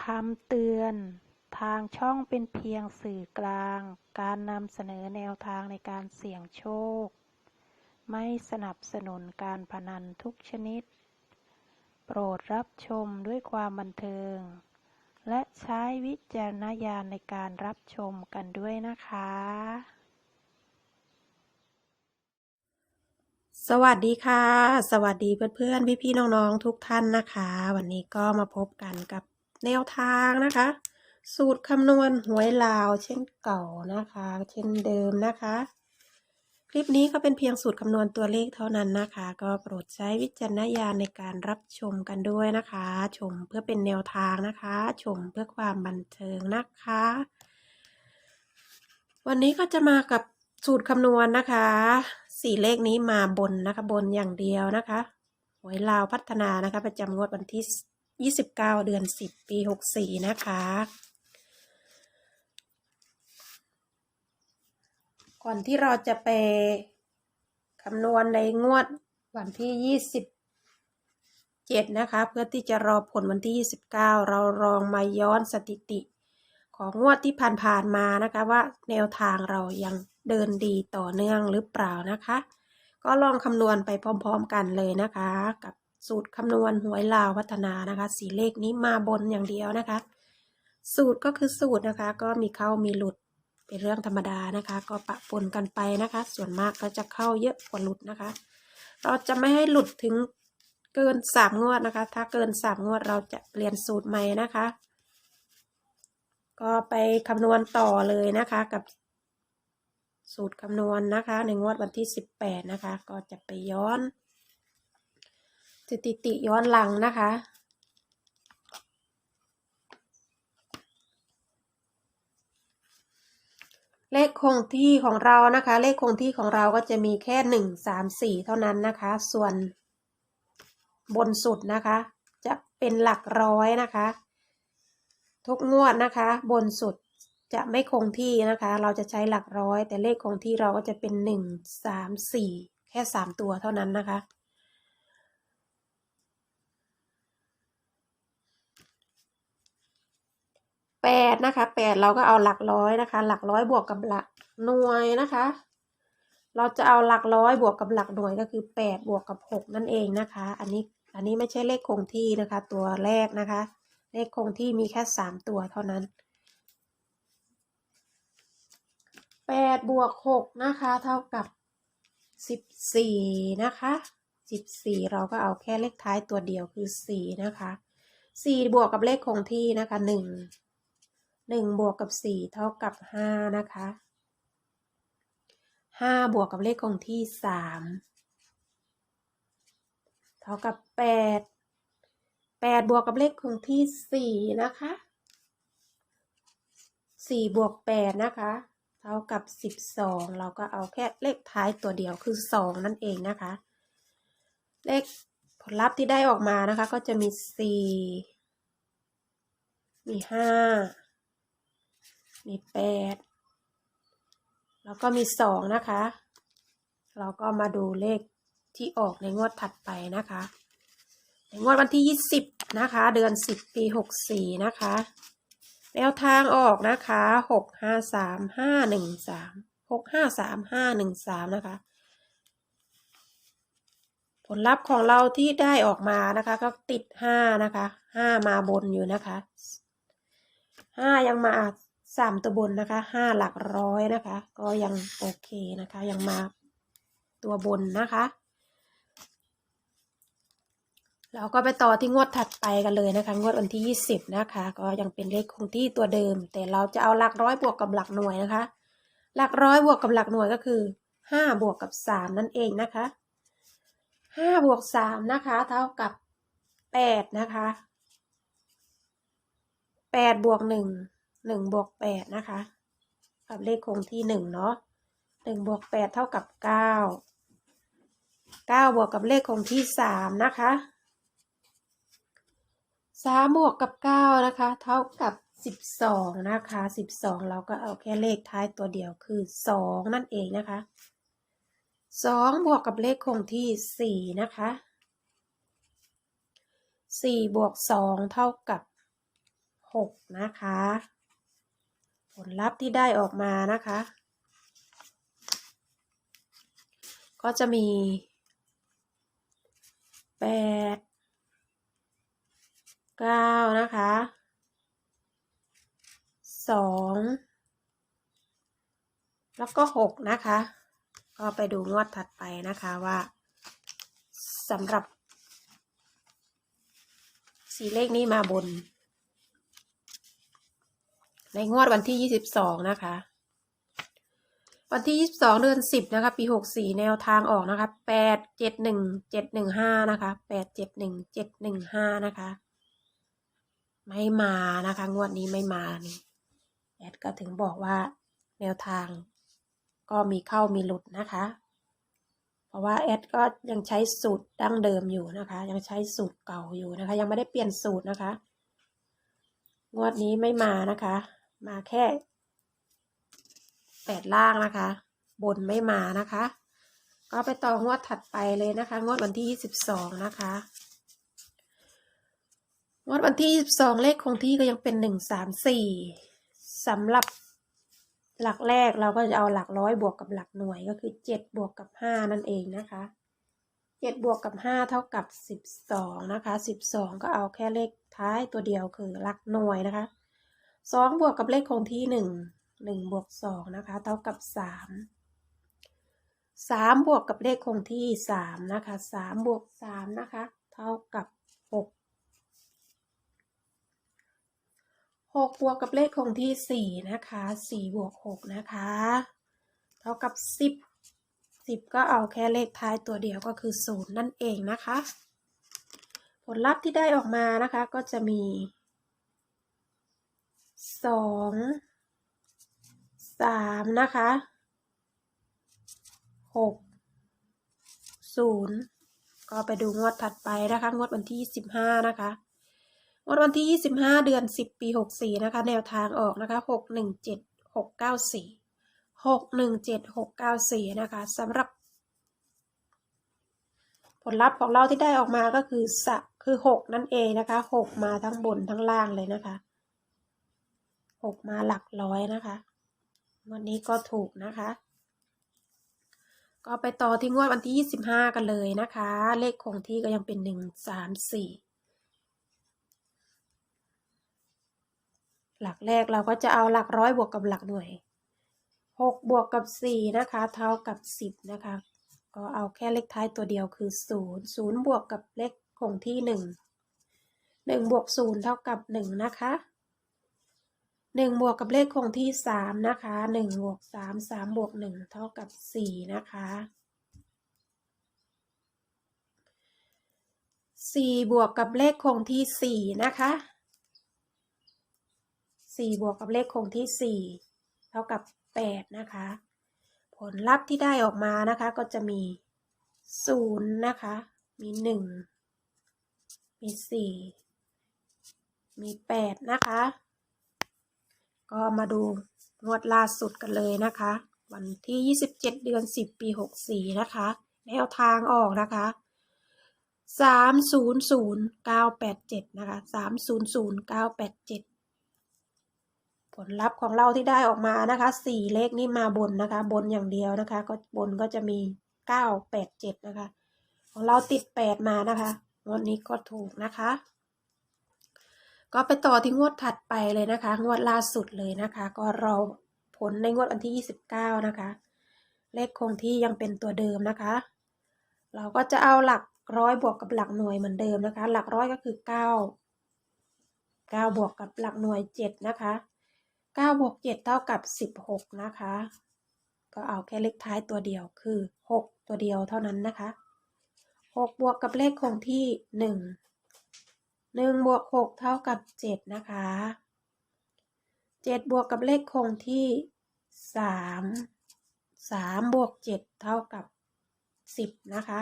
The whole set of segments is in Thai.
คำเตือน ทางช่องเป็นเพียงสื่อกลาง การนำเสนอแนวทางในการเสี่ยงโชค ไม่สนับสนุนการพนันทุกชนิด โปรดรับชมด้วยความบันเทิง และใช้วิจารณญาณในการรับชมกันด้วยนะคะ สวัสดีค่ะ สวัสดีเพื่อนๆ พี่ๆ น้องๆ ทุกท่านนะคะ วันนี้ก็มาพบกันกับ แนวทางนะคะ สูตรคำนวณหวยลาว เช่นเก่านะคะ เช่นเดิมนะคะ คลิปนี้ก็เป็นเพียงสูตรคำนวณตัวเลขเท่านั้นนะคะ ก็โปรดใช้วิจารณญาณในการรับชมกันด้วยนะคะ ชมเพื่อเป็นแนวทางนะคะ ชมเพื่อความบันเทิงนะคะ วันนี้ก็จะมากับสูตรคำนวณนะคะสี่เลขนี้มาบนนะคะ บนอย่างเดียวนะคะหวยลาวพัฒนานะคะ ประจำงวดวันที่ 29 เดือน 10 ปี 64 นะคะ ก่อนที่เราจะไปคำนวณในงวดวันที่ 27 นะคะ เพื่อที่จะรอผลวันที่ 29 เราลองมาย้อนสถิติ ของงวดที่ผ่านๆมานะคะว่าแนวทางเรายังเดินดีต่อเนื่องหรือเปล่านะคะ ก็ลองคำนวณไปพร้อม ๆ กันเลยนะคะกับ สูตรคำนวณหวยลาวพัฒนานะคะสีเลขนี้มาบนอย่างเดียวนะคะ สูตรก็คือสูตรนะคะ ก็มีเข้ามีหลุดเป็นเรื่องธรรมดานะคะ ก็ปะปนกันไปนะคะ ส่วนมากก็จะเข้าเยอะกว่าหลุดนะคะ เราจะไม่ให้หลุดถึงเกินสามงวดนะคะ ถ้าเกินสามงวดเราจะเปลี่ยนสูตรใหม่นะคะ ก็ไปคำนวณต่อเลยนะคะกับสูตรคำนวณนะคะในงวดวันที่สิบแปดนะคะ ก็จะไปย้อน สถิติย้อนหลังนะคะ เลขคงที่ของเรานะคะ เลขคงที่ของเราก็จะมีแค่หนึ่งสามสี่เท่านั้นนะคะ ส่วนบนสุดนะคะ จะเป็นหลักร้อยนะคะ ทุกงวดนะคะ บนสุดจะไม่คงที่นะคะ เราจะใช้หลักร้อย แต่เลขคงที่เราก็จะเป็นหนึ่งสามสี่แค่สามตัวเท่านั้นนะคะ แปดนะคะแปดเราก็เอาหลักร้อยนะคะ หลักร้อยบวกกับหลักหน่วยนะคะ เราจะเอาหลักร้อยบวกกับหลักหน่วยก็คือแปดบวกกับหกนั่นเองนะคะ อันนี้อันนี้ไม่ใช่เลขคงที่นะคะ ตัวแรกนะคะ เลขคงที่มีแค่สามตัวเท่านั้นแปดบวกหกนะคะ เท่ากับสิบสี่นะคะสิบสี่เราก็เอาแค่เลขท้ายตัวเดียวคือสี่นะคะสี่บวกกับเลขคงที่นะคะหนึ่ง หนึ่งบวกกับสี่เท่ากับห้านะคะห้าบวกกับเลขคงที่สามเท่ากับแปดแปดบวกกับเลขคงที่สี่นะคะสี่บวกแปดนะคะ เท่ากับสิบสองเราก็เอาแค่เลขท้ายตัวเดียวคือสองนั่นเองนะคะ เลขผลลัพธ์ที่ได้ออกมานะคะ ก็จะมีสี่มีห้า มีแปดแล้วก็มีสองนะคะ เราก็มาดูเลขที่ออกในงวดถัดไปนะคะ ในงวดวันที่ยี่สิบนะคะ เดือนสิบปีหกสี่นะคะ แนวทางออกนะคะหกห้าสามห้าหนึ่งสามหกห้าสามห้าหนึ่งสามนะคะ ผลลัพธ์ของเราที่ได้ออกมานะคะ ก็ติดห้านะคะห้ามาบนอยู่นะคะห้ายังมา สามตัวบนนะคะห้าหลักร้อยนะคะ ก็ยังโอเคนะคะ ยังมาตัวบนนะคะ เราก็ไปต่อที่งวดถัดไปกันเลยนะคะ งวดวันที่ยี่สิบนะคะ ก็ยังเป็นเลขคงที่ตัวเดิม แต่เราจะเอาหลักร้อยบวกกับหลักหน่วยนะคะ หลักร้อยบวกกับหลักหน่วยก็คือห้าบวกกับสามนั่นเองนะคะห้าบวกสามนะคะ เท่ากับแปดนะคะแปดบวกหนึ่ง หนึ่งบวกแปดนะคะ กับเลขคงที่หนึ่งเนาะหนึ่งบวกแปดเท่ากับเก้าเก้าบวกกับเลขคงที่สามนะคะสามบวกกับเก้านะคะ เท่ากับสิบสองนะคะสิบสองเราก็เอาแค่เลขท้ายตัวเดียวคือสองนั่นเองนะคะสองบวกกับเลขคงที่สี่นะคะสี่บวกสองเท่ากับหกนะคะ ผลลัพธ์ที่ได้ออกมานะคะ ก็จะมีแปดเก้านะคะสองแล้วก็หกนะคะ ก็ไปดูงวดถัดไปนะคะว่าสำหรับสีเลขนี้มาบน ในงวดวันที่ยี่สิบสองนะคะ วันที่ยี่สิบสองเดือนสิบนะคะ ปีหกสี่แนวทางออกนะคะแปดเจ็ดหนึ่งเจ็ดหนึ่งห้านะคะแปดเจ็ดหนึ่งเจ็ดหนึ่งห้านะคะ ไม่มานะคะ งวดนี้ไม่มานี่แอดก็ถึงบอกว่าแนวทางก็มีเข้ามีหลุดนะคะ เพราะว่าแอดก็ยังใช้สูตรดั้งเดิมอยู่นะคะ ยังใช้สูตรเก่าอยู่นะคะ ยังไม่ได้เปลี่ยนสูตรนะคะ งวดนี้ไม่มานะคะ มาแค่แปดล่างนะคะ บนไม่มานะคะ ก็ไปต่องวดถัดไปเลยนะคะ งวดวันที่ยี่สิบสองนะคะงวดวันที่ยี่สิบสองเลขคงที่ก็ยังเป็นหนึ่งสามสี่สำหรับหลักแรกเราก็จะเอาหลักร้อยบวกกับหลักหน่วยก็คือเจ็ดบวกกับห้านั่นเองนะคะเจ็ดบวกกับห้าเท่ากับสิบสองนะคะสิบสองก็เอาแค่เลขท้ายตัวเดียวคือหลักหน่วยนะคะ สองบวกกับเลขคงที่หนึ่งหนึ่งบวกสองนะคะเท่ากับสามสามบวกกับเลขคงที่สามนะคะสามบวกสามนะคะเท่ากับหกหกบวกกับเลขคงที่สี่นะคะสี่บวกหกนะคะ เท่ากับสิบสิบก็เอาแค่เลขท้ายตัวเดียวก็คือศูนย์นั่นเองนะคะ ผลลัพธ์ที่ได้ออกมานะคะก็จะมี สองสามนะคะหกศูนย์ก็ไปดูงวดถัดไปนะคะ งวดวันที่สิบห้านะคะ งวดวันที่ยี่สิบห้าเดือนสิบปีหกสี่นะคะ แนวทางออกนะคะหกหนึ่งเจ็ดหกเก้าสี่หกหนึ่งเจ็ดหกเก้าสี่นะคะสำหรับ ผลลัพธ์ของเราที่ได้ออกมาก็คือสะคือหกนั่นเองนะคะหกมาทั้งบนทั้งล่างเลยนะคะ หกมาหลักร้อยนะคะวันนี้ก็ถูกนะคะ ก็ไปต่อที่งวดวันที่ยี่สิบห้ากันเลยนะคะ เลขคงที่ก็ยังเป็นหนึ่งสามสี่หลักแรกเราก็จะเอาหลักร้อยบวกกับหลักหน่วยหกบวกกับสี่นะคะ เท่ากับสิบนะคะ ก็เอาแค่เลขท้ายตัวเดียวคือศูนย์ศูนย์บวกกับเลขคงที่หนึ่งหนึ่งบวกศูนย์เท่ากับหนึ่งนะคะ หนึ่งบวกกับเลขคงที่สามนะคะหนึ่งบวกสามสามบวกหนึ่งเท่ากับสี่นะคะสี่บวกกับเลขคงที่สี่นะคะสี่บวกกับเลขคงที่สี่เท่ากับแปดนะคะ ผลลัพธ์ที่ได้ออกมานะคะก็จะมีศูนย์นะคะ มีหนึ่งมีสี่มีแปดนะคะ ก็มาดูงวดล่าสุดกันเลยนะคะ วันที่ 27 เดือน 10 ปี 64 นะคะ แนวทางออกนะคะ300987นะคะ300987ผลลัพธ์ของเราที่ได้ออกมานะคะสี่เลขนี้มาบนนะคะ บนอย่างเดียวนะคะ ก็บนก็จะมี987นะคะ ของเราติด8มานะคะงวดนี้ก็ถูกนะคะ ก็ไปต่อที่งวดถัดไปเลยนะคะ งวดล่าสุดเลยนะคะ ก็เราผลในงวดวันที่ 29 นะคะ เลขคงที่ยังเป็นตัวเดิมนะคะ เราก็จะเอาหลักร้อยบวกกับหลักหน่วยเหมือนเดิมนะคะ หลักร้อยก็คือ 9 9 บวกกับหลักหน่วย 7 นะคะ 9 บวก 7 เท่ากับ 16 นะคะ ก็เอาแค่เลขท้ายตัวเดียวคือ 6 ตัวเดียวเท่านั้นนะคะ 6 บวกกับเลขคงที่ 1 1บวก6เท่ากับ7นะคะ7บวกกับเลขคงที่3 3บวก7เท่ากับ10นะคะ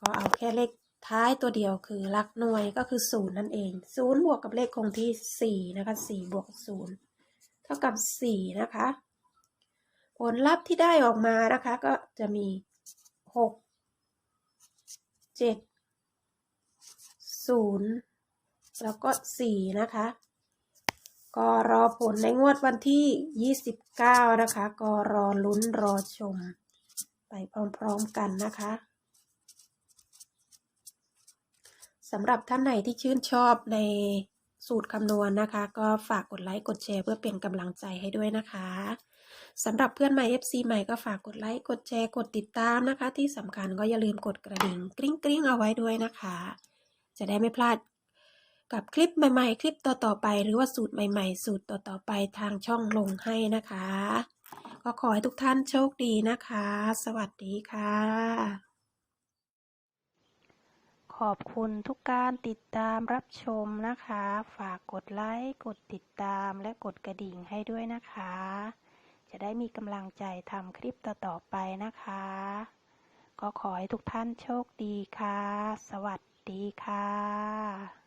ก็เอาแค่เลขท้ายตัวเดียวคือหลักหน่วยก็คือศูนย์นั่นเองศูนย์บวกกับเลขคงที่สี่นะคะสี่บวกศูนย์เท่ากับสี่นะคะ ผลลัพธ์ที่ได้ออกมานะคะก็จะมีหกเจ็ด ศูนย์แล้วก็สี่นะคะ ก็รอผลในงวดวันที่ 29 นะคะ ก็รอลุ้นรอชม ไปพร้อมๆกันนะคะสำหรับท่านไหนที่ชื่นชอบในสูตรคำนวณนะคะ ก็ฝากกดไลค์กดแชร์เพื่อเป็นกำลังใจให้ด้วยนะคะสำหรับเพื่อนใหม่ FC ใหม่ก็ฝากกดไลค์กดแชร์กดติดตามนะคะ ที่สำคัญก็อย่าลืมกดกระดิ่งกริ๊งกริ๊งเอาไว้ด้วยนะคะ จะได้ไม่พลาดกับคลิปใหม่ๆ คลิปต่อๆไปหรือว่าสูตรใหม่ๆ สูตรต่อๆไปทางช่องลงให้นะคะ ก็ขอให้ทุกท่านโชคดีนะคะ สวัสดีค่ะ ขอบคุณทุกการติดตามรับชมนะคะ ฝากกดไลค์กดติดตามและกดกระดิ่งให้ด้วยนะคะ จะได้มีกำลังใจทำคลิปต่อๆไปนะคะ ก็ขอให้ทุกท่านโชคดีค่ะ สวัสดี ดีค่ะ